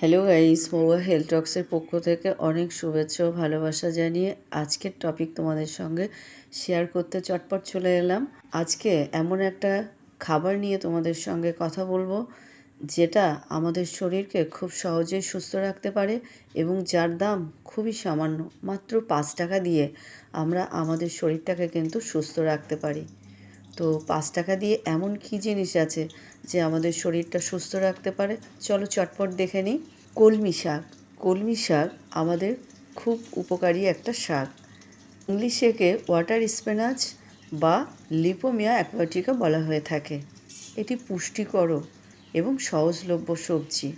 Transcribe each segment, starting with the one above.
Hello guys Mouya health টক্সের পক্ষ থেকে অনেক শুভেচ্ছা ও ভালোবাসা জানিয়ে আজকের টপিক তোমাদের সঙ্গে শেয়ার করতে চটপট চলে এলাম। আজকে এমন একটা খাবার নিয়ে তোমাদের সঙ্গে কথা বলব, যেটা আমাদের শরীরকে খুব সহজেই সুস্থ রাখতে পারে এবং যার দাম খুবই সামান্য, মাত্র পাঁচ টাকা দিয়ে আমরা আমাদের শরীরটাকে কিন্তু সুস্থ রাখতে পারি। তো পাঁচ টাকা দিয়ে এমন কি জিনিস আছে যে আমাদের শরীরটা সুস্থ রাখতে পারে? চলো চটপট দেখে নিই। কলমি শাক। কলমি শাক আমাদের খুব উপকারী একটা শাক। ইংলিশে একে ওয়াটার স্পিনাচ বা লিপোমিয়া অ্যাকোয়াটিকা বলা হয়ে থাকে। এটি পুষ্টিকর এবং সহজলভ্য সবজি।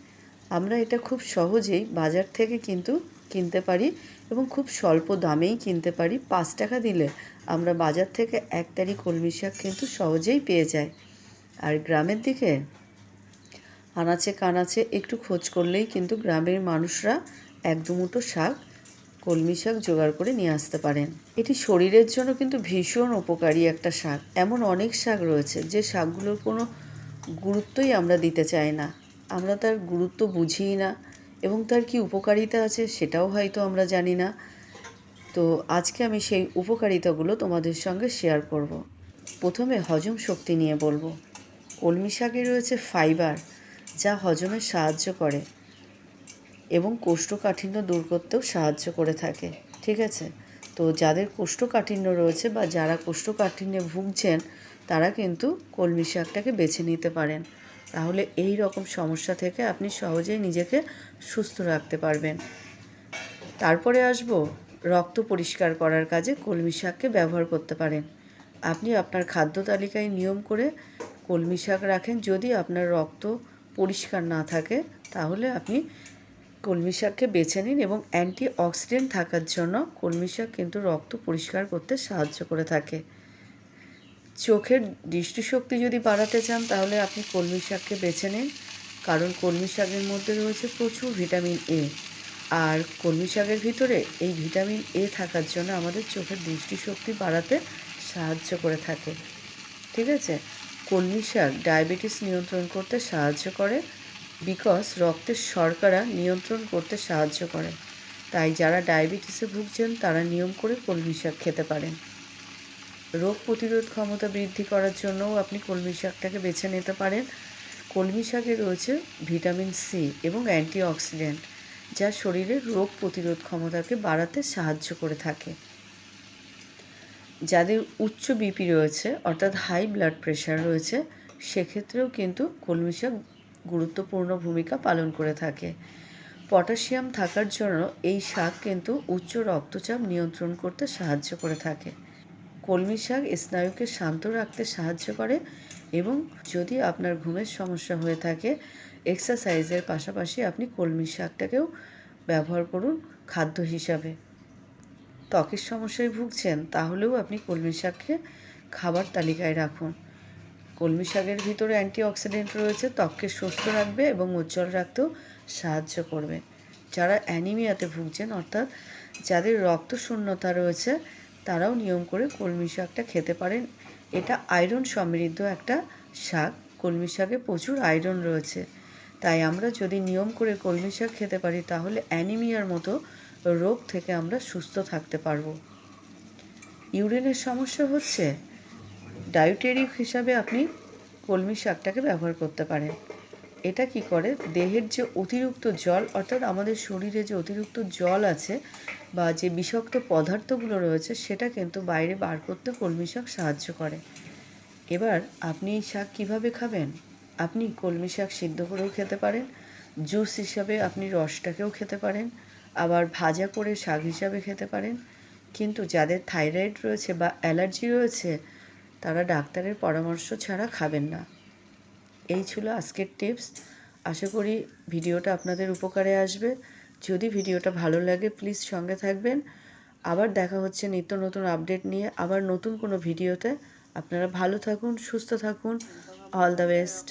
আমরা এটা খুব সহজেই বাজার থেকে কিন্তু কিনতে পারি এবং খুব স্বল্প দামেই কিনতে পারি। পাঁচ টাকা দিলে আমরা বাজার থেকে এক তারি কলমি শাক কিন্তু সহজেই পেয়ে যাই। আর গ্রামের দিকে? আনাচে কানাচে একটু খোঁজ করলেই কিন্তু গ্রামের মানুষরা এক দুমুটো শাক, কলমি শাক জোগাড় করে নিয়ে আসতে পারেন। এটি শরীরের জন্য কিন্তু ভীষণ উপকারী একটা শাক। এমন অনেক শাক রয়েছে যে শাকগুলোর কোনো গুরুত্বই আমরা দিতে চাই না। আমরা তার গুরুত্ব বুঝিই না। এবং তার কি উপকারিতা আছে সেটাও হয়তো আমরা জানি না। তো আজকে আমি সেই উপকারিতাগুলো তোমাদের সঙ্গে শেয়ার করব। প্রথমে হজম শক্তি নিয়ে বলব। কলমি শাকে রয়েছে ফাইবার যা হজমে সাহায্য করে এবং কোষ্ঠকাঠিন্য দূর করতেও সাহায্য করে থাকে, ঠিক আছে? তো যাদের কোষ্ঠকাঠিন্য রয়েছে বা যারা কোষ্ঠকাঠিন্যে ভুগছেন, তারা কিন্তু কলমি শাকটাকে বেছে নিতে পারেন। তাহলে এই রকম সমস্যা থেকে আপনি সহজেই নিজেকে সুস্থ রাখতে পারবেন। তারপরে আসব রক্ত পরিষ্কার করার কাজে কলমি শাককে ব্যবহার করতে পারেন। আপনি আপনার খাদ্য তালিকায় নিয়ম করে কলমি শাক রাখেন। যদি আপনার রক্ত পরিষ্কার না থাকে, তাহলে আপনি কলমি শাককে বেছে নিন এবং অ্যান্টি অক্সিডেন্ট থাকার জন্য কলমি শাক কিন্তু রক্ত পরিষ্কার করতে সাহায্য করে থাকে। চোখের দৃষ্টিশক্তি যদি বাড়াতে চান, তাহলে আপনি কলমি শাককে বেছে নিন। কারণ কলমি শাকের মধ্যে রয়েছে প্রচুর ভিটামিন এ আর কলমি শাকের ভিতরে এই ভিটামিন এ থাকার জন্য আমাদের চোখের দৃষ্টিশক্তি বাড়াতে সাহায্য করে থাকে। ঠিক আছে? কলমি শাক ডায়াবেটিস নিয়ন্ত্রণ করতে সাহায্য করে বিকজ রক্তের শর্করা নিয়ন্ত্রণ করতে সাহায্য করে। তাই যারা ডায়াবেটিসে ভুগছেন, তারা নিয়ম করে কলমি শাক খেতে পারেন। রোগ প্রতিরোধ ক্ষমতা বৃদ্ধি করার জন্যও আপনি কলমি শাকটাকে বেছে নিতে পারেন। কলমি শাকে রয়েছে ভিটামিন সি এবং অ্যান্টিঅক্সিডেন্ট, যা শরীরের রোগ প্রতিরোধ ক্ষমতাকে বাড়াতে সাহায্য করে থাকে। যাদের উচ্চ বিপি রয়েছে, অর্থাৎ হাই ব্লাড প্রেশার রয়েছে, সেক্ষেত্রেও কিন্তু কলমি শাক গুরুত্বপূর্ণ ভূমিকা পালন করে থাকে। পটাশিয়াম থাকার জন্য এই শাক কিন্তু উচ্চ রক্তচাপ নিয়ন্ত্রণ করতে সাহায্য করে থাকে। কলমি শাক স্নায়ুকে শান্ত রাখতে সাহায্য করে এবং যদি আপনার ঘুমের সমস্যা হয়ে থাকে, এক্সারসাইজের পাশাপাশি আপনি কলমি শাকটাকেও ব্যবহার করুন খাদ্য হিসাবে। ত্বকের সমস্যায় ভুগছেন, তাহলেও আপনি কলমি শাককে খাবার তালিকায় রাখুন। কলমি শাকের ভিতরে অ্যান্টিঅক্সিডেন্ট রয়েছে, ত্বককে সুস্থ রাখবে এবং উজ্জ্বল রাখতেও সাহায্য করবে। যারা অ্যানিমিয়াতে ভুগছেন, অর্থাৎ যাদের রক্ত শূন্যতা রয়েছে তারাও নিয়ম করে কলমি শাকটা খেতে পারেন। এটা আয়রন সমৃদ্ধ একটা শাক। কলমি শাকে প্রচুর আয়রন রয়েছে। তাই আমরা যদি নিয়ম করে কলমি শাক খেতে পারি, তাহলে অ্যানিমিয়ার মতো রোগ থেকে আমরা সুস্থ থাকতে পারব। ইউরিনের সমস্যা হচ্ছে ডায়ুটেরিক হিসাবে আপনি কলমি শাকটাকে ব্যবহার করতে পারেন। এটা কি করে? দেহের যে অতিরিক্ত জল, অর্থাৎ আমাদের শরীরে যে অতিরিক্ত জল আছে বা যে বিষাক্ত পদার্থগুলো রয়েছে, সেটা কিন্তু বাইরে বার করতে কলমি শাক সাহায্য করে। এবার আপনি এই শাক কীভাবে খাবেন? আপনি কলমি শাক সিদ্ধ করেও খেতে পারেন, জুস হিসাবে আপনি রসটাকেও খেতে পারেন, আবার ভাজা করে শাক হিসাবে খেতে পারেন। কিন্তু যাদের থাইরয়েড রয়েছে বা অ্যালার্জি রয়েছে, তারা ডাক্তারের পরামর্শ ছাড়া খাবেন না। এই ছিল আজকের টিপস। আশা করি ভিডিওটা আপনাদের উপকারে আসবে। যদি ভিডিওটা ভালো লাগে প্লিজ সঙ্গে থাকবেন। আবার দেখা হচ্ছে নিত্য নতুন আপডেট নিয়ে আবার নতুন কোনো ভিডিওতে। আপনারা ভালো থাকুন, সুস্থ থাকুন। All the best